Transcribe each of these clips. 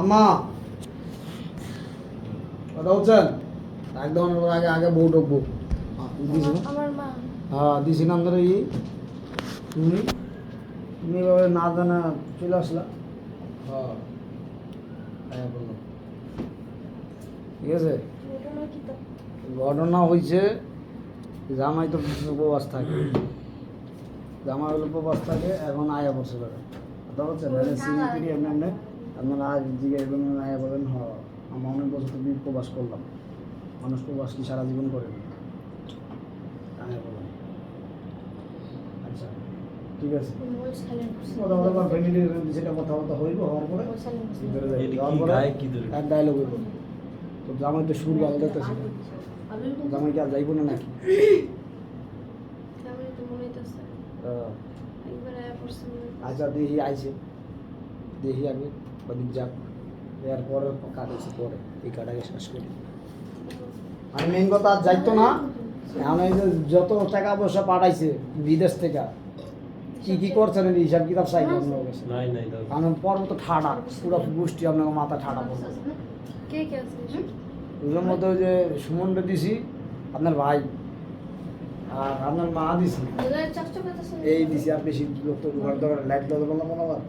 আম্মা। কথা বলছেন? একদম আগে আগে বউ ঢুকবো। দিছি না? হ্যাঁ দিছি না আমাদের ই। তুমি? তুমি এভাবে না জানা চলে আসলা। হ্যাঁ। হ্যাঁ বলল ঠিক আছে? ঘটনা হয়েছে জামাই তো উপবাস থাকে। জামাই হলো উপবাস থাকে এখন আয়া বসে করে কথা বলছেন? সিঁড়ি এমনি এমনি? আপনারা আজ জিজ্ঞেস করবেন আয়া বলেন হ আমার অনেক বছর তো উপবাস করলাম। মানুষ উপবাস কি সারা জীবন করে না? আয়া বলেন। আচ্ছা ঠিক আছে। ফ্যামিলির সেটা কথাবার্তা হইব হওয়ার পরে ডায়লগ হইব। তো জামাই তো সুর ভালো দেখতেছে জামাই কি আর যাইব না নাকি। আচ্ছা দেখি আইছে। দেখি আগে। বাদিক যাক এর পরে কাটাইছে পরে এই কাটাকে শেষ করি। আর মেন কথা আর যাইতো না আমি যত টাকা পয়সা পাঠাইছে বিদেশ থেকে কি কি করছেন এই হিসাব কিতাব চাই আপনার কাছে। নাই নাই কারণ পর্ব তো ঠাডা পুরো গোষ্ঠী আপনার মাথা ঠাডা পড়বে কে কে আছে? ওগুলোর মধ্যে ওই যে সুমনটা দিছি আপনার ভাই আর আপনার মা দিছি। এই দিছি আর বেশি লোক তো ঘর দোকান লাইট লোক বললাম মনে আবার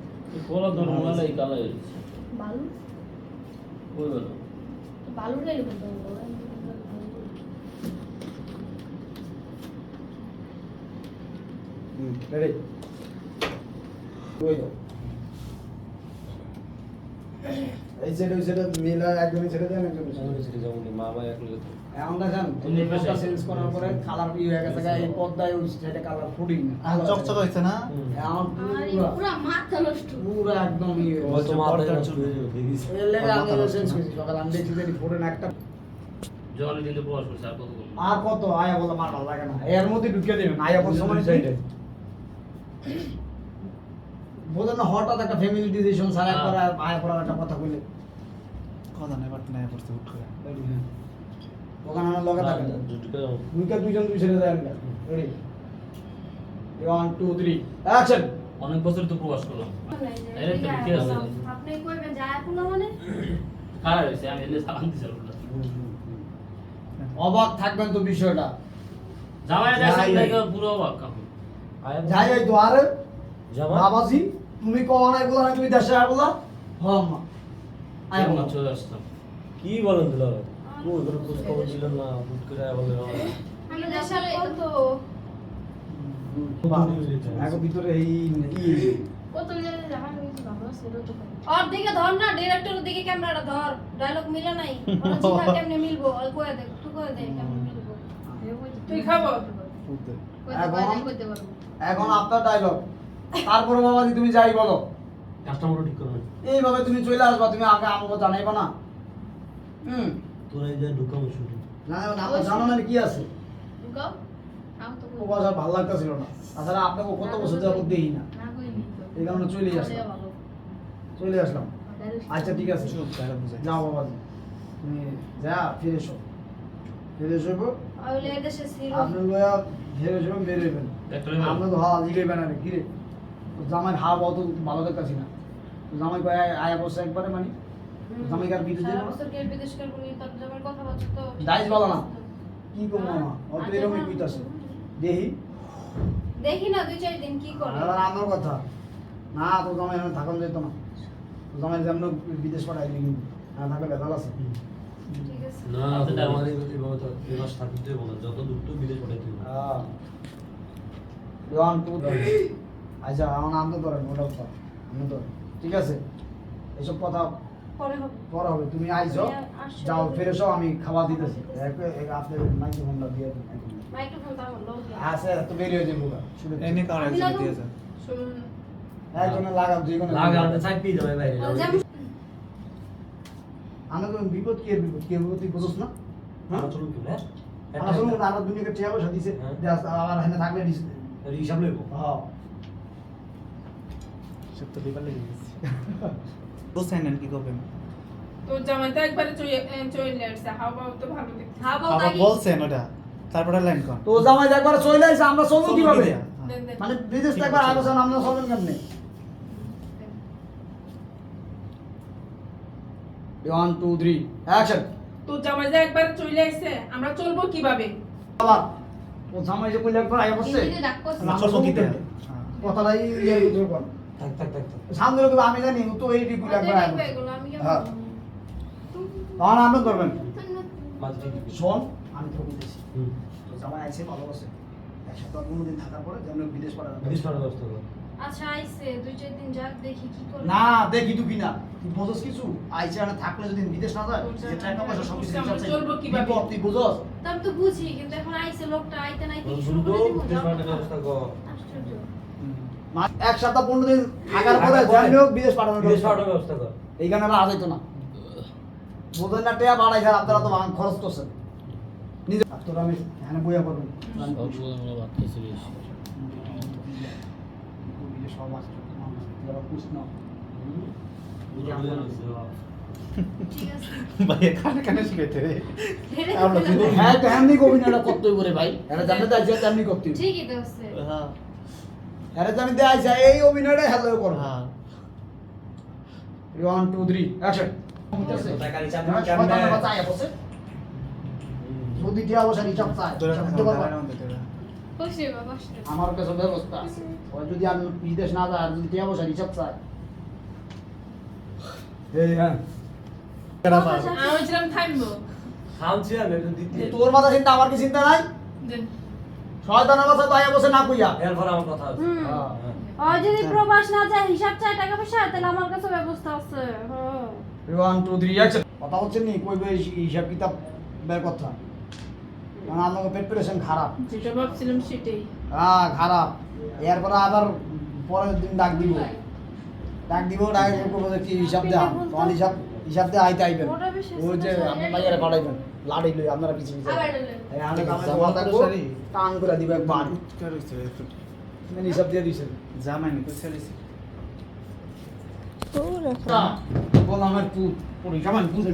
কোলা ধর মালা এই কালা বালু? ওই বলো। বালু লাইলে বলতে হুম রেডি ওই যাও এই সেটা ওই সেটা মিলা একজনই ছেড়ে দেন একজনই ছেড়ে দেন। মা বাবা এক এখন দেখেন তুমি পর্দা চেঞ্জ করার পরে কালার কি হয়ে গেছে এই পর্দায় ওই সাইডে কালার ফুটিং আর চকচক হয়েছে না? এখন আর এই পুরা পুরা মাথা নষ্ট। পুরো একদম ইয়ে হয়ে গেছে। তো নষ্ট হয়ে যাবে এর লেগে আমি চেঞ্জ করেছি সকালে আমি দেখছি যে ফোটেন একটা জলে দিলে প্রবাস আর কত আর কত? আয়া বলে মার ভালো লাগে না। এর মধ্যে ঢুকে দেবেন আয়া বলে সময় সাইডে বোঝেন না হঠাৎ একটা ফ্যামিলি ডিসিশন সারা। করে আয়া পড়ার একটা কথা কইলে। কথা নেই নেই পড়তে হুট করে। ওখানে আমার লগে থাকে। দুটো দুইজন দুই ছেড়ে দেয় ready one two three action অনেক বছর তো প্রবাস করলাম। এর একটা বিক্রি আছে। আপনি কইবেন যায় কোন মানে? খারাপ হয়েছে আমি এলে সালাম দিছি অবাক থাকবেন তো বিষয়টা। জামাই যাই দেখেন নাই। দেখে পুরো অবাক কাকু যাই যাই তো আরে। বাবাজি তুমি কখন আই বলা তুমি দেশে আই বলা? হ মা। আয় আসতাম কি বলেন দিল ও ধরে খোঁজ খবর দিল না হুট করে বলে আমি দেশে কত এখন ভিতরে এই কি? কত জামা কিছু ভালো ছিল তো আর দিকে ধর না ডিরেক্টরের দিকে ক্যামেরাটা ধর। ডায়লগ মিলে নাই। ওরা কেমনে মিলবো? ওই কয়ে দে তুই কয়ে দে কেমনে মিলবো? তুই খাব? এখন- পারলে কইতে পারব। এখন আপনার ডায়লগ তারপরে বাবাজি তুমি যাই বলো। কাস্টমারও ঠিক করবেন এইভাবে তুমি চলে আসবা তুমি আগে আমাকে জানাইবা না। হুম। তোরা এই যে ঢুকাবো শুধু। না না জানো না কি আছে? ঢুকাও আমি তো ও বাসা ভালো লাগতেছিল না। তাছাড়া আপনাকে কত বছর যাবত দেখি না। না এই কারণে চলেই আসলাম। চলে আসলাম। আচ্ছা ঠিক আছে। যাও বাবাজি। তুমি যা ফিরে এসো। ফিরে এসো আইলে দেশে আপনি লয়া ফিরে এসো বেরোবেন আমরা তো হওয়া জিগে বেড়াবে কিরে জামাই হাওয়া অত ভালো দেখতেছি না। জামাই কয় আয়- বসে একবারে মানে। জামাই কার বিদেশ যাব কার বলি তার জামার কথা বলছো তো। দাইস বলো না। কি কম মামা অত এরকমই কইতাছে। দেহি দেখি না দুই চার দিন কি করে। আর আমার কথা। না তো জামাই এখানে থাকুন যেত না। জামাই যেমন বিদেশ পাঠাই দিই কিন্তু না থাকলে বেতাল আছে। ঠিক আছে। না আমার এভাবে তো এই মাস থাকতে যত দূর তো বিদেশ হবে। হ্যাঁ। আচ্ছা আমার নাম তো ধরেন তো আমি তো ঠিক আছে? এসব কথা পরে হবে। তুমি আইছো যাও আমি খাবার দিতেছি। এক- এক- মাইক্রোফোনটা দিয়ে দিন এক মিনিট। মাইক্রোফোন তো আমার লোক আছে তো বেরিয়ে যাব শুনে এনে কারণ আমি একজন লাগাবো? দিয়েছে? শুনুন। একজনে লাগাও যে কোনো লাগা যাবে বাইরে যেমন বিপদ কি বিপদ? কি বিপদ? তুই বুঝছ না? হ্যাঁ? আমার চলুন কি না আমরা শুনুন দুনিয়াকে টিয়া পয়সা দিছে। হ্যাঁ। যে আজ আবার হেনে থাকলে দিছে হিসাব লইব। হ্যাঁ। সব তো দিবার লেগে গেছে বুঝছেন নেন কি করবেন তোর জামাই তো একবারে চলে আসছে। হাওয়া তো ভালো দেখতে। তাই বলছেন ওটা। তারপরে লাইন কোন তো জামাই একবার চলে আইছে আমরা চলবো কীভাবে। মানে বিদেশ একবার আলোচনা আমরা চলবেন কেমনে? ওয়ান টু থ্রি অ্যাকশন তোর জামাই যে একবার চলে আসছে আমরা চলবো কীভাবে? আবার ও জামাই যে কইলে একবার আয়া বসছে কথাটাই ইয়ে ভিতরে কর থাক থাক থাক। সামনে লোক আমি জানি তো এই একবার হ্যাঁ। তখন আপনি করবেন। শোন আমি তো বলতেছি জামাই আছে ভালোবাসে এক সপ্তাহ পনেরো দিন থাকার পরে যেমন বিদেশ বিদেশ পাঠানোর ব্যবস্থা করো। আচ্ছা আইছে দুই চার দিন যাক দেখি কি করে না দেখি তুই কিনা তুই বোঝস কিছু আইসে আর থাকলে যদি বিদেশ না যায় যে টাকা পয়সা সব কিছু চলবো। কীভাবে? তুই বুঝস তা আমি তো বুঝি কিন্তু এখন আইছে লোকটা আইতে নাই কি শুরু করে দিব ব্যবস্থা কর। আশ্চর্য এক সপ্তাহ পনেরো দিন থাকার পরে জানলেও বিদেশ পাঠানোর বিদেশ পাঠানোর ব্যবস্থা কর। এইখানে হইতো না। বোঝেন না টেয়া বাড়াই আপনারা তো ভাঙ খরচ করছেন নিজে তোরা আমি এখানে বইয়া সব আছে না। ভাই কানে কানে শুনেতে রে? হ্যাঁ তো এমনি অভিনয়টা করতেই করে ভাই। এরা জানতে চাইছে তেমনি করতে ঠিকই তো হ্যাঁ এরা জানি দেয় যায় এই অভিনয়টাই হ্যালো করব হ্যাঁ। ওয়ান টু থ্রি অ্যাকশন আমার কাছে ব্যবস্থা যদি আমি বিদেশ না যায় আর যদি টিয়া বসে হিসাব চায় এই হ্যাঁ। আমি আমি। তোর মাথা চিন্তা আমার কি চিন্তা নাই? দেন। শয়তানের বাচ্চা তো আয়া বসে না কইয়া। এরপর আমার কথা আছে। হুম। হ্যাঁ। আর যদি প্রবাস না যায় হিসাব চাই টাকা পয়সা তাহলে আমার কাছে ব্যবস্থা আছে। হ্যাঁ ওয়ান টু থ্রি অ্যাকশন কথা হচ্ছে নি কইবে হিসাব কিতাব বের কথা মানে আমাকে পেট প্রেশন খারাপ। যেটা ভাবছিলাম সেটাই। হ্যাঁ খারাপ। এরপরে আবার পরের দিন ডাক দিব। ডাক দিব ডাক যে কি হিসাব দেয়া? তোমার হিসাব হিসাব দিয়ে আইতে আইবেন। ওই যে আপনার বাইরে পাঠাইবেন লাড়ি লই আপনারা কিছু কিছু। টান করে দিব একবার। উৎকার হইছে একটু মানে হিসাব দিয়ে দিছেন। জামাই নি তো দিছে বললাম আমার পুত পরীক্ষা মানে পুত।